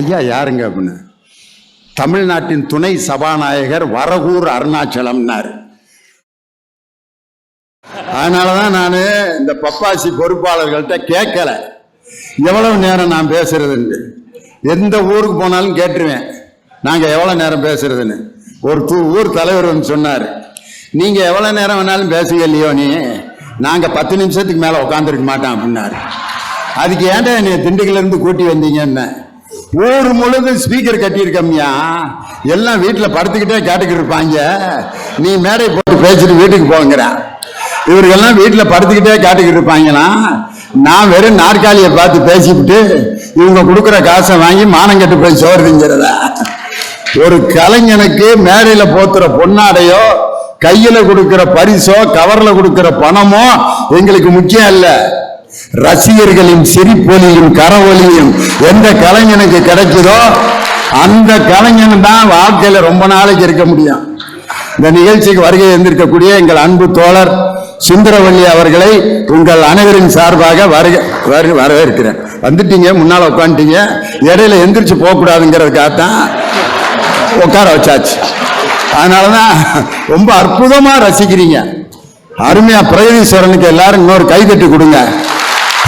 ஐயா யாருங்க அப்படின்னு? தமிழ்நாட்டின் துணை சபாநாயகர் வரகூர் அருணாச்சலம்னாரு. அதனாலதான் நான் இந்த பப்பாசி பொறுப்பாளர்கள்ட்ட கேட்கல. எவ்வளவு நேரம் நான் பேசுறதுன்னு. எந்த ஊருக்கு போனாலும் கேட்டுருவேன். நாங்கள் எவ்வளோ நேரம் பேசுறதுன்னு. ஒரு தூ ஊர் தலைவர் வந்து சொன்னார். நீங்கள் எவ்வளோ நேரம் வேணாலும் பேசுங்க இல்லையோ நீ? நாங்கள் பத்து நிமிஷத்துக்கு மேலே உட்காந்துருக்க மாட்டோம் அப்படின்னாரு. அதுக்கு ஏன்டா நீ திண்டுக்கல்ல இருந்து கூட்டி வந்தீங்கன்னு? ஊர் முழுதும் ஸ்பீக்கர் கட்டியிருக்கம்யா. எல்லாம் வீட்டில் படுத்துக்கிட்டே கேட்டுக்கிட்டு இருப்பாங்க நீ மேடை போட்டு பேசிட்டு வீட்டுக்கு போங்கிற இவருக்கெல்லாம் வீட்டில் படுத்துக்கிட்டே கேட்டுக்கிட்டு இருப்பாங்களாம் நான் வெறும் நாற்காலியை பார்த்து பேசிவிட்டு இவங்க கொடுக்குற காசை வாங்கி மானம் கட்டு போய் சோறு திங்கிறதா ஒரு கலைஞனுக்கு மேடையில் போத்துற பொன்னாடையோ கையில் கொடுக்குற பரிசோ கவரில் கொடுக்குற பணமோ எங்களுக்கு முக்கியம் இல்லை. ரசிகர்களின் சிரிப்பொலியும் கரவொலியும் எந்த கலைஞனுக்கு கிடைக்குதோ அந்த கலைஞன் தான் வாழ்க்கையில ரொம்ப நாளைக்கு இருக்க முடியும். இந்த நிகழ்ச்சிக்கு வருகை இருந்திருக்கக்கூடிய எங்கள் அன்பு தோழர் சுந்தரவல்லி அவர்களை உங்கள் அனைவரின் சார்பாக வருக வரு- வரவேற்கிறேன். வந்துட்டீங்க முன்னால உட்காந்துட்டீங்க. இடையில எந்திரிச்சு போகக்கூடாதுங்கிறதுக்காகத்தான் உட்கார வச்சாச்சு. அதனாலதான் ரொம்ப அற்புதமா ரசிக்கிறீங்க. அருமையா பிரகதீஸ்வரனுக்கு எல்லாரும் இன்னொரு கைதட்டி கொடுங்க.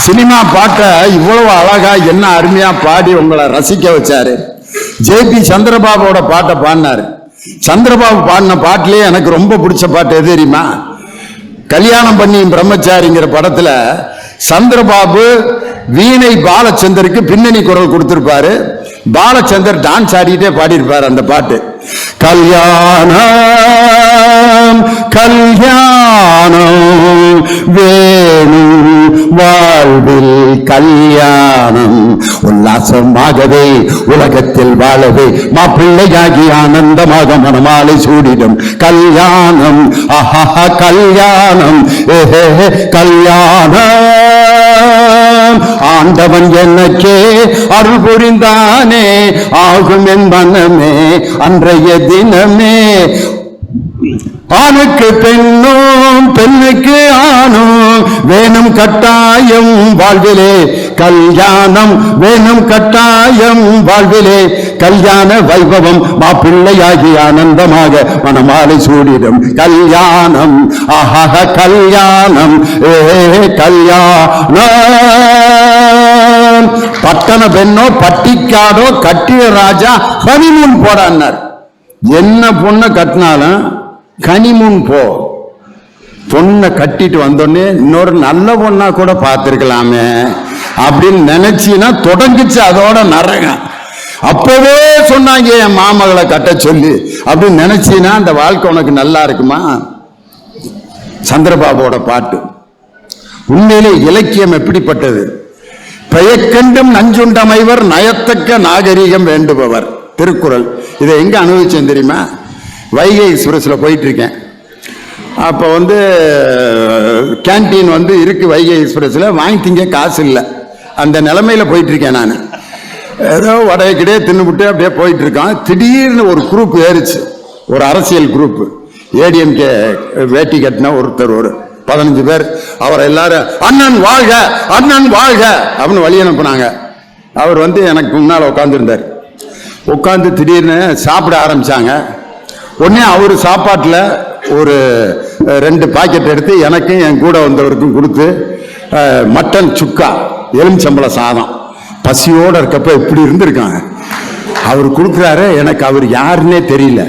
சினிமா பாட்டை இவ்வளவு அழகா என்ன அருமையா பாடி உங்களை ரசிக்க வச்சாரு. ஜேபி சந்திரபாபுவோட பாட்டை பாடினாரு. சந்திரபாபு பாடின பாட்டிலே எனக்கு ரொம்ப பிடிச்ச பாட்டு எது தெரியுமா? கல்யாணம் பண்ணி பிரம்மச்சாரிங்கிற படத்துல சந்திரபாபு வீணை பாலச்சந்தருக்கு பின்னணி குரல் கொடுத்திருப்பாரு. பாலச்சந்தர் டான்ஸ் ஆடிட்டே பாடியிருப்பார் அந்த பாட்டு. கல்யாணம் கல்யாணம் வேணும். வாழ்வில் கல்யாணம் உல்லாசமாகவே உலகத்தில் வாழவே. மாப்பிள்ளையாகி ஆனந்தமாக மனமாலை சூடிடும் கல்யாணம். ஆஹா கல்யாணம். ஏஹே கல்யாணம். ஆண்டவன் எனக்கே அருள் புரிந்தானே ஆகும் என் மனமே அன்றைய தினமே. ஆணுக்கு பெண்ணும் பெண்ணுக்கு ஆணும். வேணும் கட்டாயம் வாழ்விலே. கல்யாணம் வேணும் கட்டாயம் வாழ்விலே. கல்யாண வைபவம் மாப்பிள்ளையாகி ஆனந்தமாக மனமாலை சூடிடும். கல்யாணம் ஆஹா கல்யாணம். ஏ கல்யாணம். பட்டண பெண்ணோ பட்டிக்காடோ கட்டிய ராஜா ஹனிமூன் போடான்னார். என்ன பொண்ணை கட்டினாலும் கனிமுன் போ. பொண்ணை கட்டிட்டு வந்தோடனே இன்னொரு நல்ல பொண்ணா கூட பார்த்துருக்கலாமே அப்படின்னு நினைச்சின்னா தொடங்கிச்சு அதோட நரகம். அப்பவே சொன்னாங்க என் மாமகளை கட்ட சொல்லி. அப்படின்னு நினைச்சினா அந்த வாழ்க்கை உனக்கு நல்லா இருக்குமா? சந்திரபாபுவோட பாட்டு. உண்மையிலே இலக்கியம் எப்படிப்பட்டது? பெயக்கண்டும் நஞ்சுண்டமைவர் நயத்தக்க நாகரிகம் வேண்டுபவர். திருக்குறள். இதை எங்க அனுபவிச்சேன் தெரியுமா? வைகை எக்ஸ்பிரஸில் போயிட்டுருக்கேன். அப்போ வந்து கேண்டீன் வந்து இருக்குது வைகை எக்ஸ்பிரஸில் வாங்கி திங்க காசு இல்லை. அந்த நிலமையில் போயிட்டுருக்கேன் நான். ஏதோ வடைய கிடையே தின்னுபிட்டு அப்படியே போயிட்டுருக்கான். திடீர்னு ஒரு குரூப் ஏறிச்சு. ஒரு அரசியல் குரூப்பு ஏடிஎம்கே வேட்டி கட்டின ஒருத்தர் ஒரு பதினஞ்சு பேர். அவர் எல்லாரும் அண்ணன் வாழ்க அண்ணன் வாழ்க! அப்படின்னு வழி அனுப்புனாங்க. அவர் வந்து எனக்கு முன்னால் உட்காந்துருந்தார் உட்காந்து திடீர்னு சாப்பிட ஆரம்பிச்சாங்க. உடனே அவர் சாப்பாட்டில் ஒரு ரெண்டு பாக்கெட் எடுத்து எனக்கும் என் கூட வந்தவருக்கும் கொடுத்து மட்டன் சுக்கா எலுமிச்சம்பள சாதம். பசியோடு இருக்கப்ப இப்படி இருந்திருக்காங்க. அவர் கொடுக்குறாரு எனக்கு அவர் யாருன்னே தெரியல.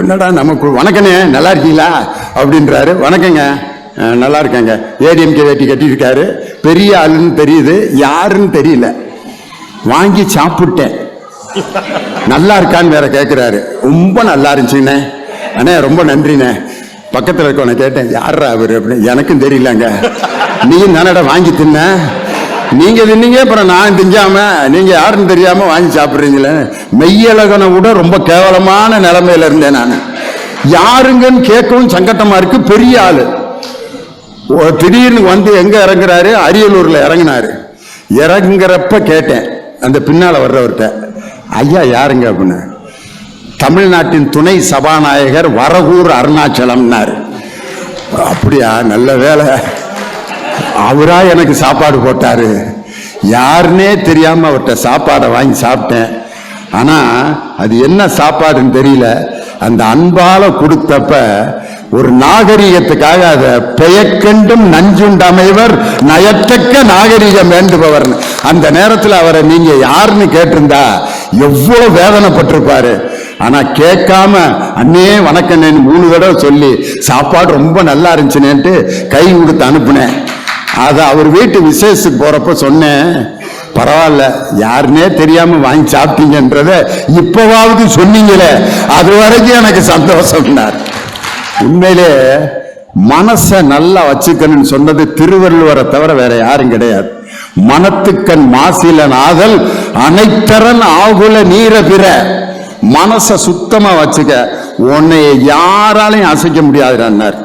என்னடா நமக்கு வணக்கண்ணே நல்லா இருக்கீங்களா? அப்படின்றாரு. வணக்கங்க. நல்லா இருக்கேங்க. ஏடிஎம்கே வேட்டி கட்டியிருக்காரு. பெரிய ஆளுன்னு தெரியுது. யாருன்னு தெரியல. வாங்கி சாப்பிட்டேன். நல்லா இருக்கான்னு வேற கேட்குறாரு ரொம்ப நல்லா இருந்துச்சுண்ணே. அண்ணே ரொம்ப நன்றிண்ணே. பக்கத்தில் இருக்கவனை கேட்டேன் யாரா அவர் அப்படின்னு. எனக்கும் தெரியலங்க. நீ தானடா வாங்கி தின்ன? நீங்க தின்னீங்க அப்புறம் நான் திஞ்சாம நீங்க யாருன்னு தெரியாம வாங்கி சாப்பிட்றீங்களே? மெய்யழகனை விட ரொம்ப கேவலமான நிலைமையில இருந்தேன் நான். யாருங்கன்னு கேட்கவும் சங்கட்டமா இருக்கு பெரிய ஆளு. ஓ, திடீர்னு வந்து எங்க இறங்குறாரு? அரியலூர்ல இறங்கினாரு. இறங்குறப்ப கேட்டேன் அந்த பின்னால வர்றவர்கிட்ட. ஐயா யாருங்க அப்படின்னு? தமிழ்நாட்டின் துணை சபாநாயகர் வரகூர் அருணாச்சலம்னாரு. அப்படியா நல்ல வேலை. அவரா எனக்கு சாப்பாடு போட்டாரு. யாருன்னே தெரியாமல் அவர்கிட்ட சாப்பாடை வாங்கி சாப்பிட்டேன். ஆனால் அது என்ன சாப்பாடுன்னு தெரியல. அந்த அன்பால் கொடுத்தப்ப ஒரு நாகரிகத்துக்காக அதை பெயக்கெண்டும் நஞ்சுண்டமைவர் நயத்தக்க நாகரிகம் வேண்டுபவர் அந்த நேரத்தில் அவரை நீங்கள் யாருன்னு கேட்டிருந்தா எவ்வளவு வேதனைப்பட்டிருப்பாரு. ஆனா கேட்காம அண்ணே வணக்கண்ணேன்னு மூணு தடவை சொல்லி சாப்பாடு ரொம்ப நல்லா இருந்துச்சுனேன்ட்டு கை கொடுத்து அனுப்புனேன். அதை அவர் வீட்டு விசேஷத்துக்கு போறப்ப சொன்னேன் பரவாயில்ல யாருன்னே தெரியாம வாங்கி சாப்பிட்டீங்கன்றத இப்பவாவது சொன்னீங்களே அது வரைக்கும் எனக்கு சந்தோஷம்னார். உண்மையிலே மனசை நல்லா வச்சுக்கணும்னு சொன்னது திருவள்ளுவரை தவிர வேற யாரும் கிடையாது. மனத்துக்கண் மாசிலன் ஆதல் அனைத்தரன் ஆகுல நீர பிற. மனசை சுத்தமா வச்சுக்க. உன்னை யாராலையும் அசைக்க முடியாதுன்னார்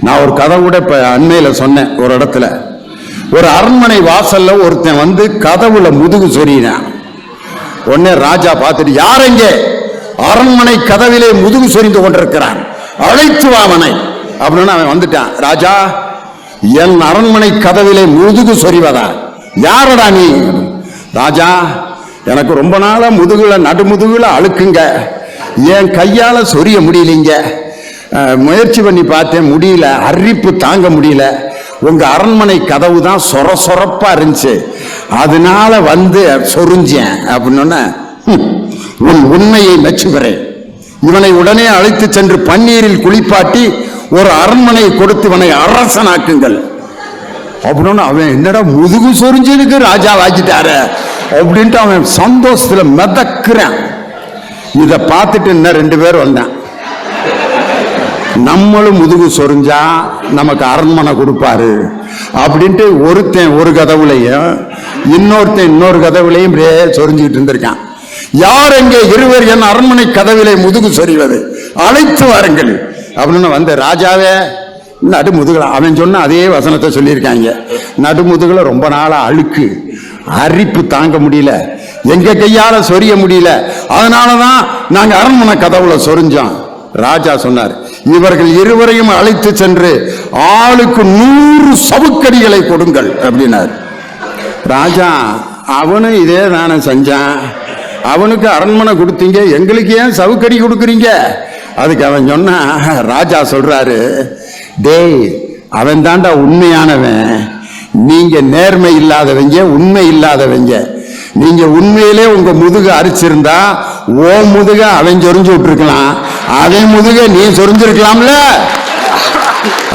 நான் ஒரு கதை கூட இப்ப அண்மையில சொன்னேன் ஒரு இடத்துல. ஒரு அரண்மனை வாசல்ல ஒருத்தன் வந்து கதவுல முதுகு சொறினான் உடனே ராஜா பார்த்துட்டு யாரெங்க அரண்மனை கதவிலே முதுகு சொரிந்து கொண்டிருக்கிறான். அழைத்து வா அவனை அப்படின்னு அவன் வந்துட்டான். ராஜா என் அரண்மனை கதவிலே முதுகு சொறிவதா யாரடா நீ? ராஜா எனக்கு ரொம்ப நாளாக முதுகில் நடுமுதுகில் அழுக்குங்க. என் கையால் சொரிய முடியலைங்க. முயற்சி பண்ணி பார்த்தேன் முடியல. அரிப்பு தாங்க முடியல. உங்கள் அரண்மனை கதவு தான் சொர சொரப்பாக இருந்துச்சு. அதனால வந்து சொரிஞ்சேன் அப்படின்னு உன் உண்மையை மெச்சுகிறேன். இவனை உடனே அழைத்து சென்று பன்னீரில் குளிப்பாட்டி ஒரு அரண்மனை கொடுத்து இவனை அரசனாக்குங்கள். அப்படின்னு அவன் என்னடா முதுகு சொரிஞ்சதுக்கு ராஜா வாக்கிட்டாரு. அப்படின்ட்டு அவன் சந்தோஷத்தில் மிதக்குறான். இதை பார்த்துட்டு இன்னும் ரெண்டு பேர் வந்தான். நம்மளும் முதுகு சொரிஞ்சா நமக்கு அரண்மனை கொடுப்பாரு. அப்படின்ட்டு ஒருத்தன் ஒரு கதவுலையும் இன்னொருத்தன் இன்னொரு கதவுலையும் இப்படியே சொரிஞ்சுக்கிட்டு இருந்திருக்கான். யார் எங்கே இருவர் என் அரண்மனை கதவிலே முதுகு சொறிவது அழைத்து வாருங்கள். அப்படின்னு வந்த ராஜாவே நடுமுதுகுல. அவன் சொன்ன அதே வசனத்தை சொல்லியிருக்காங்க. நடுமுதுகுல ரொம்ப நாளாக அழுக்கு. அரிப்பு தாங்க முடியல. எங்க கையால சொரிய முடியல. அதனால தான் நாங்கள் அரண்மனை கதவுல சொரிஞ்சோம். ராஜா சொன்னார் இவர்கள் இருவரையும் அழைத்து சென்று ஆளுக்கு நூறு சவுக்கடிகளை கொடுங்கள் அப்படின்னார். ராஜா அவனும் இதே தானே செஞ்சான். அவனுக்கு அரண்மனை கொடுத்தீங்க. எங்களுக்கு ஏன் சவுக்கடி கொடுக்குறீங்க? அதுக்கு அவன் சொன்னான் ராஜா சொல்றாரு டேய் அவன் தாண்டா உண்மையானவன். நீங்க நேர்மை இல்லாதவங்க உண்மை இல்லாதவங்க. நீங்க உண்மையிலே உங்க முதுகு அரிச்சிருந்தா ஓ முதுக அவன் சொரிஞ்சு விட்டுருக்கலாம். அவன் முதுக நீ சொரிஞ்சிருக்கலாம்ல?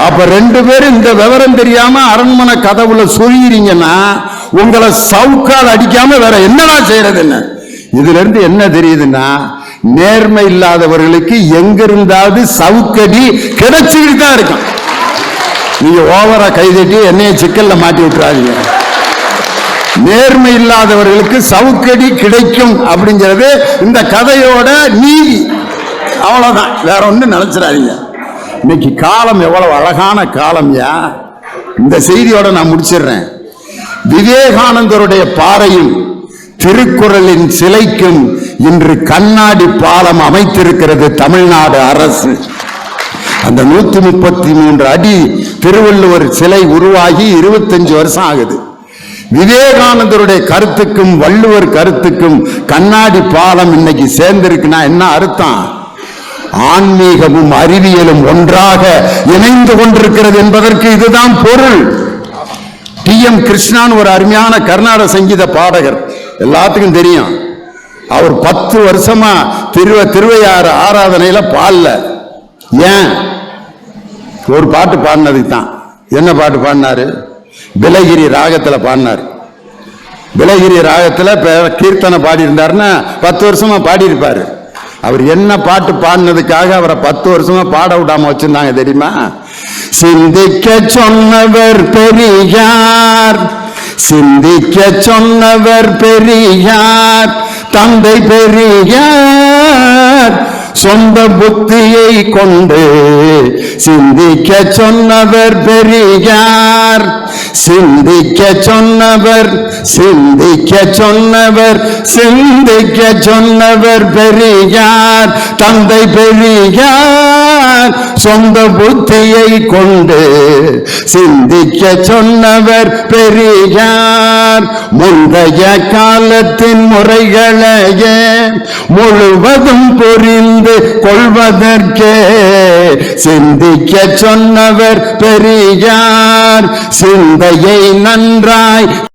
அப்ப ரெண்டு பேரும் இந்த விவரம் தெரியாம அரண்மனை கதவுல சொல்லிறீங்கன்னா உங்களை சவுக்கால் அடிக்காம வேற என்னடா செய்யறதுன்னு இதுல இருந்து என்ன தெரியுதுன்னா நேர்மை இல்லாதவர்களுக்கு எங்க இருந்தாவது சவுக்கடி கிடைச்சிக்கிட்டு தான் இருக்கும். நீங்க ஓவரா கைதட்டி என்னைய சிக்கல்ல மாட்டி விட்டுறாதீங்க நேர்மை இல்லாதவர்களுக்கு சவுக்கடி கிடைக்கும் அப்படிங்கிறது இந்த கதையோட நீதி. அவ்வளவுதான். வேற ஒன்றும் நினைச்சிடாதீங்க. இன்னைக்கு காலம் எவ்வளவு அழகான காலம்யா. இந்த செய்தியோட நான் முடிச்சிடுறேன். விவேகானந்தருடைய பாறையும் திருக்குறளின் சிலைக்கும் இன்று கண்ணாடி பாலம் அமைத்திருக்கிறது தமிழ்நாடு அரசு. அந்த நூத்தி முப்பத்தி மூன்று அடி திருவள்ளுவர் சிலை உருவாகி இருபத்தஞ்சு வருஷம் ஆகுது. விவேகானந்தருடைய கருத்துக்கும் வள்ளுவர் கருத்துக்கும் கண்ணாடி பாலம் இன்னைக்கு சேர்ந்திருக்குன்னா என்ன அர்த்தம்? ஆன்மீகமும் அறிவியலும் ஒன்றாக இணைந்து கொண்டிருக்கிறது என்பதற்கு இதுதான் பொருள். டி எம் கிருஷ்ணான் ஒரு அருமையான கர்நாடக சங்கீத பாடகர் எல்லாத்துக்கும் தெரியும். அவர் பத்து வருஷமா திருவ திருவையாறு ஆராதனையில பாடல. ஏன்? ஒரு பாட்டு பாடினதுக்கு தான். என்ன பாட்டு பாடினாரு? பிலகிரி ராகத்தில் பாடினார். பிலகிரி ராகத்தில் கீர்த்தனை பாடி இருந்தாருன்னா பத்து வருஷமா பாடியிருப்பார். அவர் என்ன பாட்டு பாடினதுக்காக அவரை பத்து வருஷமா பாட விடாம வச்சிருந்தாங்க தெரியுமா? சிந்திக்க சொன்னவர் பெரியார். சிந்திக்க சொன்னவர் பெரியார் தந்தை பெரியார். சொந்த புத்தியை கொண்டு சிந்திக்க சொன்னவர் பெரியார். சிந்திக்க சொன்னவர் சிந்திக்க சொன்னவர் சிந்திக்க சொன்னவர் பெரியார். தந்தை பெரியார் சொந்த புத்தியை கொண்டு சிந்திக்க சொன்னவர் பெரியார். முந்தைய காலத்தின் முறைகளையே முழுவதும் புரிந்து கொள்வதற்கே சிந்திக்க சொன்னவர் பெரியார். சிந்தையை நன்றாய்